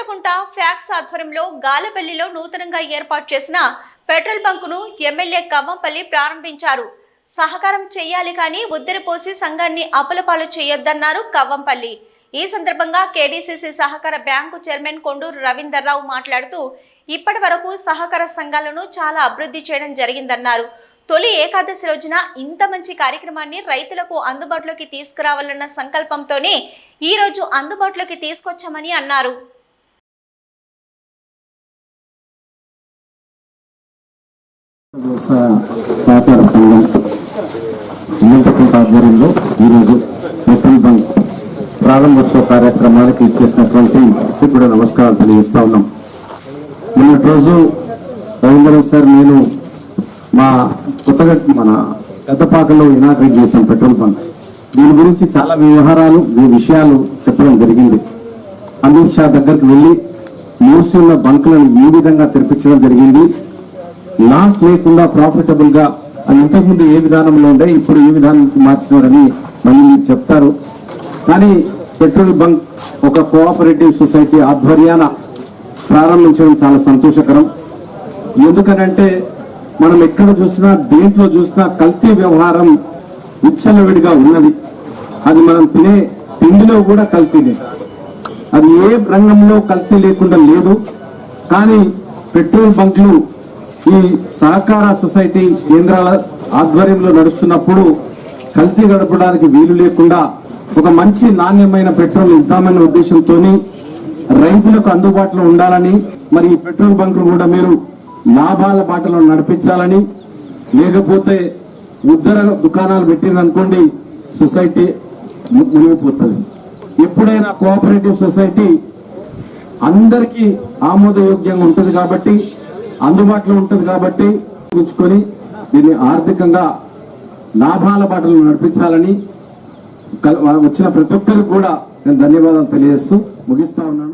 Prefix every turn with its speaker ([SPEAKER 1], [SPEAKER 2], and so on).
[SPEAKER 1] Chintakunta fax ఆధ్వర్యంలో గాలపల్లిలో నూతనంగా ఏర్పాటు చేసిన పెట్రోల్ బంకును ఎమ్మెల్యే కవ్వంపల్లి ప్రారంభించారు. సహకారం చేయాలి కానీ ఉద్దరిపోసి సంఘాన్ని అప్పులపాలు చేయొద్దన్నారు కవ్వంపల్లి. ఈ సందర్భంగా కేడీసీసీ సహకార బ్యాంకు చైర్మన్ కొండూరు రవీందర్రావు మాట్లాడుతూ ఇప్పటి వరకు సహకార సంఘాలను చాలా అభివృద్ధి చేయడం జరిగిందన్నారు. తొలి ఏకాదశి రోజున ఇంత మంచి కార్యక్రమాన్ని రైతులకు అందుబాటులోకి తీసుకురావాలన్న సంకల్పంతోనే ఈ రోజు అందుబాటులోకి తీసుకొచ్చామని అన్నారు.
[SPEAKER 2] సహకార సంఘం అనంతపురం ఆధ్వర్యంలో ఈరోజు పెట్రోల్ బంక్ ప్రారంభోత్సవ కార్యక్రమానికి ఇచ్చేసినటువంటి ఇప్పుడు నమస్కారం తెలియజేస్తా ఉన్నాం నిన్నటి రోజు రవీంద్ర సార్ నేను మా కొత్తగా మన పెద్దపాకలో ఇనాగ్రేట్ చేసాం పెట్రోల్ బంక్ దీని గురించి చాలా వ్యవహారాలు మీ విషయాలు చెప్పడం జరిగింది అమిత్ షా దగ్గరికి వెళ్ళి మూసి ఉన్న బంకులను ఈ విధంగా తెరిపించడం జరిగింది లాస్ లేకుండా ప్రాఫిటబుల్గా అది ఇంతకుముందు ఏ విధానంలో ఉండే ఇప్పుడు ఏ విధానానికి మార్చినారని మళ్ళీ మీరు చెప్తారు. కానీ పెట్రోల్ బంక్ ఒక కోఆపరేటివ్ సొసైటీ ఆధ్వర్యాన ప్రారంభించడం చాలా సంతోషకరం. ఎందుకనంటే మనం ఎక్కడ చూసినా దేంట్లో చూసినా కల్తీ వ్యవహారం విచ్చలవిడిగా ఉన్నది. అది మనం తినే తిండిలో కూడా కల్తీనే. అది ఏ రంగంలో కల్తీ లేకుండా లేదు. కానీ పెట్రోల్ బంక్లు ఈ సహకార సొసైటీ కేంద్రాల ఆధ్వర్యంలో నడుస్తున్నప్పుడు కల్తీ గడపడానికి వీలు లేకుండా ఒక మంచి నాణ్యమైన పెట్రోల్ ఇద్దామనే ఉద్దేశంతో రైతులకు అందుబాటులో ఉండాలని మరి ఈ పెట్రోల్ బంకులు కూడా మీరు లాభాల బాటలో నడిపించాలని లేకపోతే ఉద్దర దుకాణాలు పెట్టిందనుకోండి సొసైటీ మునిగిపోతుంది. ఎప్పుడైనా కోఆపరేటివ్ సొసైటీ అందరికీ ఆమోదయోగ్యంగా ఉంటుంది కాబట్టి అందుబాటులో ఉంటుంది కాబట్టి ఉంచుకొని దీన్ని ఆర్థికంగా లాభాల బాటలు నడిపించాలని వచ్చిన ప్రతి ఒక్కరికి కూడా నేను ధన్యవాదాలు తెలియజేస్తూ ముగిస్తా ఉన్నాను.